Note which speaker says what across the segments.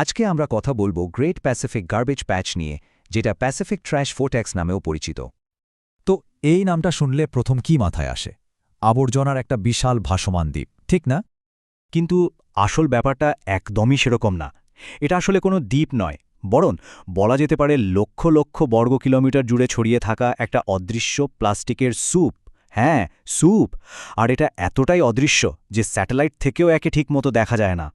Speaker 1: আজকে আমরা কথা বলব গ্রেট প্যাসিফিক গার্বেজ প্যাচ নিয়ে, যেটা প্যাসিফিক ট্র্যাশ ফোর্ট্যাক্স নামেও পরিচিত।
Speaker 2: তো এই নামটা শুনলে প্রথম কি মাথায় আসে? আবর্জনার একটা বিশাল ভাসমান দ্বীপ, ঠিক না?
Speaker 3: কিন্তু আসল ব্যাপারটা একদমই সেরকম না। এটা আসলে কোনো দ্বীপ নয়, বরং বলা যেতে পারে লক্ষ লক্ষ বর্গ কিলোমিটার জুড়ে ছড়িয়ে থাকা একটা অদৃশ্য প্লাস্টিকের স্যুপ। হ্যাঁ স্যুপ। আর এটা এতটাই অদৃশ্য যে স্যাটেলাইট থেকেও একে ঠিকমতো দেখা যায় না।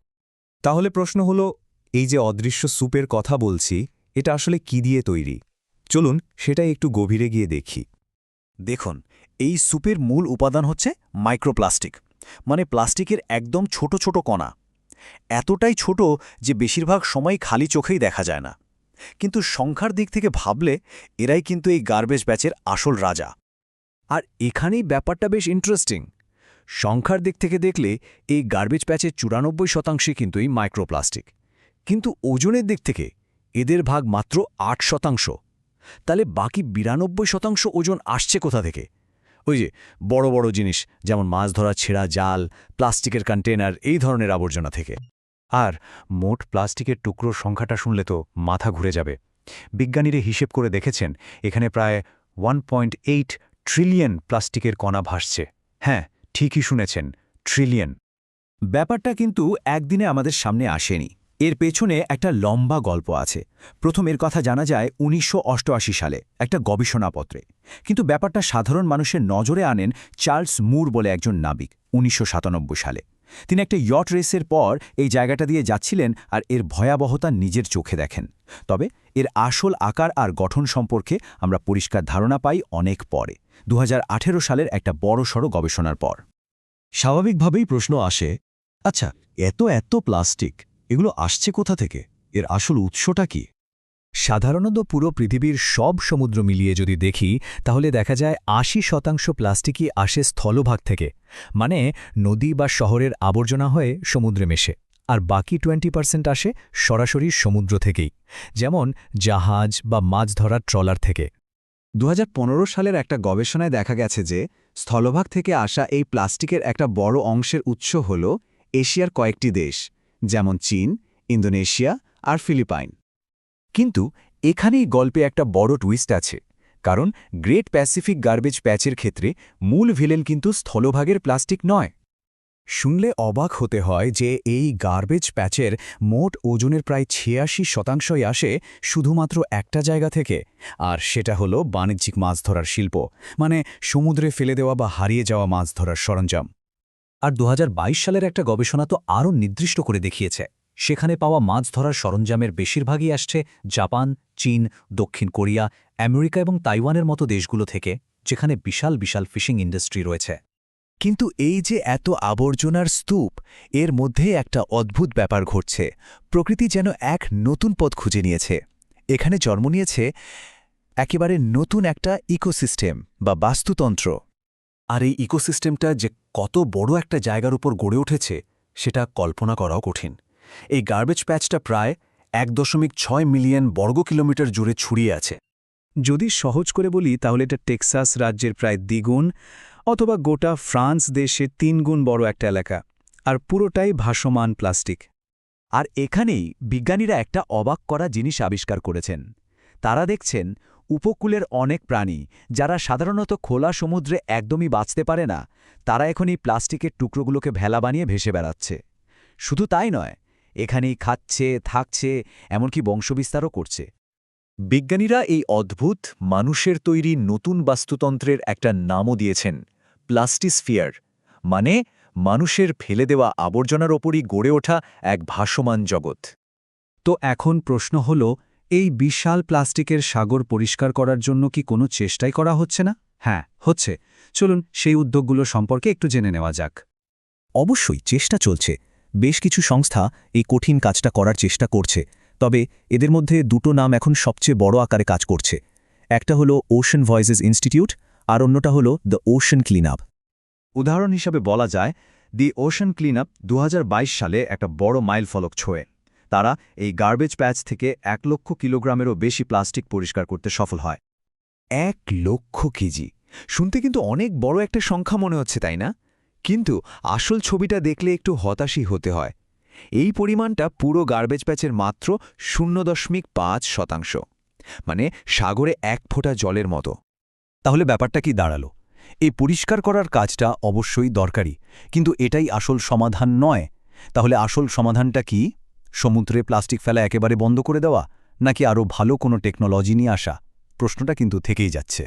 Speaker 4: তাহলে প্রশ্ন হলো এই যে অদৃশ্য স্যুপের কথা বলছি, এটা আসলে কি দিয়ে তৈরি? চলুন সেটাই একটু গভীরে গিয়ে দেখি।
Speaker 3: দেখুন, এই স্যুপের মূল উপাদান হচ্ছে মাইক্রোপ্লাস্টিক মানে প্লাস্টিকের একদম ছোট ছোট কণা। এতটাই ছোট যে বেশিরভাগ সময় খালি চোখেই দেখা যায় না। কিন্তু সংখ্যার দিক থেকে ভাবলে, এরাই কিন্তু এই গার্বেজ ব্যাচের আসল রাজা।
Speaker 1: আর এখানেই ব্যাপারটা বেশ ইন্টারেস্টিং সংখ্যার দিক থেকে দেখলে, এই গার্বেজ প্যাচের চুরানব্বই শতাংশই কিন্তু এই মাইক্রোপ্লাস্টিক। কিন্তু ওজনের দিক থেকে এদের ভাগ মাত্র আট শতাংশ। তাহলে বাকি বিরানব্বই শতাংশ ওজন আসছে কোথা থেকে? ওই যে বড় বড় জিনিস, যেমন মাছ ধরা, ছেঁড়া জাল, প্লাস্টিকের কন্টেনার এই ধরনের আবর্জনা থেকে।
Speaker 3: আর মোট প্লাস্টিকের টুকরোর সংখ্যাটা শুনলে তো মাথা ঘুরে যাবে। বিজ্ঞানীরা হিসেব করে দেখেছেন, এখানে প্রায় ওয়ান ট্রিলিয়ন প্লাস্টিকের কণা ভাসছে। হ্যাঁ ঠিকই শুনেছেন ট্রিলিয়ন
Speaker 2: ব্যাপারটা কিন্তু একদিনে আমাদের সামনে আসেনি। এর পেছনে একটা লম্বা গল্প আছে। প্রথম এর কথা জানা যায় উনিশশো অষ্টআশি সালে, একটা গবেষণাপত্রে। কিন্তু ব্যাপারটা সাধারণ মানুষের নজরে আনেন চার্লস মুর বলে একজন নাবিক, উনিশশো সাতানব্বই সালে। তিনি একটা ইয়ট রেসের পর এই জায়গাটা দিয়ে যাচ্ছিলেন আর এর ভয়াবহতা নিজের চোখে দেখেন। তবে এর আসল আকার আর গঠন সম্পর্কে আমরা পরিষ্কার ধারণা পাই অনেক পরে দু হাজার আঠেরো সালের একটা বড়সড় গবেষণার পর। স্বাভাবিকভাবেই প্রশ্ন আসে আচ্ছা এত এত প্লাস্টিক এগুলো আসছে কোথা থেকে? এর আসল উৎসটা কি? সাধারণত পুরো পৃথিবীর সব সমুদ্র মিলিয়ে যদি দেখি, তাহলে দেখা যায় আশি শতাংশ প্লাস্টিকই আসে স্থলভাগ থেকে মানে নদী বা শহরের আবর্জনা হয়ে সমুদ্রে মেশে, আর বাকি টোয়েন্টি পার্সেন্ট আসে সরাসরি সমুদ্র থেকেই, যেমন জাহাজ বা মাছ ধরার ট্রলার থেকে।
Speaker 4: দু হাজার পনেরো সালের একটা গবেষণায় দেখা গেছে যে, স্থলভাগ থেকে আসা এই প্লাস্টিকের একটা বড় অংশের উৎস হল এশিয়ার কয়েকটি দেশ। যেমন চীন, ইন্দোনেশিয়া আর ফিলিপাইন।
Speaker 1: কিন্তু এখানেই গল্পে একটা বড় টুইস্ট আছে, কারণ গ্রেট প্যাসিফিক গার্বেজ প্যাচের ক্ষেত্রে মূল ভিলেন কিন্তু স্থলভাগের প্লাস্টিক নয়।
Speaker 2: শুনলে অবাক হতে হয় যে এই গার্বেজ প্যাচের মোট ওজনের প্রায় ছিয়াশি শতাংশই আসে শুধুমাত্র একটা জায়গা থেকে, আর সেটা হলো বাণিজ্যিক মাছ ধরার শিল্প মানে সমুদ্রে ফেলে দেওয়া বা হারিয়ে যাওয়া মাছ ধরার সরঞ্জাম। আর দু হাজার বাইশ সালের একটা গবেষণা তো আরও নির্দিষ্ট করে দেখিয়েছে। সেখানে পাওয়া মাছ ধরার সরঞ্জামের বেশিরভাগই আসছে জাপান, চীন, দক্ষিণ কোরিয়া, আমেরিকা এবং তাইওয়ানের মতো দেশগুলো থেকে, যেখানে বিশাল বিশাল ফিশিং ইন্ডাস্ট্রি রয়েছে।
Speaker 1: কিন্তু এই যে এত আবর্জনার স্তূপ, এর মধ্যে একটা অদ্ভুত ব্যাপার ঘটছে। প্রকৃতি যেন এক নতুন পথ খুঁজে নিয়েছে। এখানে জন্ম নিয়েছে একেবারে নতুন একটা ইকোসিস্টেম বা বাস্তুতন্ত্র।
Speaker 3: আর এই ইকোসিস্টেমটা যে কত বড় একটা জায়গার উপর গড়ে উঠেছে, সেটা কল্পনা করাও কঠিন। এই গার্বেজ প্যাচটা প্রায় এক দশমিক ছয় মিলিয়ন বর্গ কিলোমিটার জুড়ে ছড়িয়ে আছে।
Speaker 4: যদি সহজ করে বলি, তাহলে এটা টেক্সাস রাজ্যের প্রায় দ্বিগুণ অথবা গোটা ফ্রান্স দেশে তিনগুণ বড় একটা এলাকা, আর পুরোটাই ভাসমান প্লাস্টিক।
Speaker 1: আর এখানেই বিজ্ঞানীরা একটা অবাক করা জিনিস আবিষ্কার করেছেন। তারা দেখছেন উপকূলের অনেক প্রাণী, যারা সাধারণত খোলা সমুদ্রে একদমই বাঁচতে পারে না, তারা এখন এই প্লাস্টিকের টুকরোগুলোকে ভেলা বানিয়ে ভেসে বেড়াচ্ছে। শুধু তাই নয়, এখানেই খাচ্ছে, থাকছে, এমনকি বংশবিস্তারও করছে।
Speaker 3: বিজ্ঞানীরা এই অদ্ভুত, মানুষের তৈরি নতুন বাস্তুতন্ত্রের একটা নামও দিয়েছেন, প্লাস্টিসফিয়ার মানে মানুষের ফেলে দেওয়া আবর্জনার ওপরই গড়ে ওঠা এক ভাসমান জগৎ।
Speaker 4: তো এখন প্রশ্ন হল এই বিশাল প্লাস্টিকের সাগর পরিষ্কার করার জন্য কি কোনো চেষ্টাই করা হচ্ছে না? হ্যাঁ হচ্ছে। চলুন সেই উদ্যোগগুলো সম্পর্কে একটু জেনে নেওয়া যাক।
Speaker 2: অবশ্যই চেষ্টা চলছে। বেশ কিছু সংস্থা এই কঠিন কাজটা করার চেষ্টা করছে, তবে এদের মধ্যে দুটো নাম এখন সবচেয়ে বড় আকারে কাজ করছে। একটা হলো ওশন ভয়েসেস ইনস্টিটিউট আর অন্যটা হলো দ্য ওশান ক্লিনআপ
Speaker 4: উদাহরণ হিসাবে বলা যায় দি ওশন হাজার বাইশ সালে একটা বড় মাইল ফলক ছোঁয়ে। তারা এই গার্বেজ প্যাচ থেকে এক লক্ষ কিলোগ্রামেরও বেশি প্লাস্টিক পরিষ্কার করতে সফল হয়।
Speaker 1: এক লক্ষ কেজি? শুনতে কিন্তু অনেক বড় একটা সংখ্যা মনে হচ্ছে, তাই না? কিন্তু আসল ছবিটা দেখলে একটু হতাশই হতে হয়।
Speaker 4: এই পরিমাণটা পুরো গার্বেজ প্যাচের মাত্র শূন্য দশমিক পাঁচ শতাংশ। মানে সাগরে এক ফোঁটা জলের মতো।
Speaker 3: তাহলে ব্যাপারটা কি দাঁড়াল? এই পরিষ্কার করার কাজটা অবশ্যই দরকারি। কিন্তু এটাই আসল সমাধান নয়। তাহলে আসল সমাধানটা কি? সমুদ্রে প্লাস্টিক ফেলা একেবারে বন্ধ করে দেওয়া নাকি আরও ভালো কোনো টেকনোলজি নিয়ে আসা? প্রশ্নটা কিন্তু থেকেই যাচ্ছে।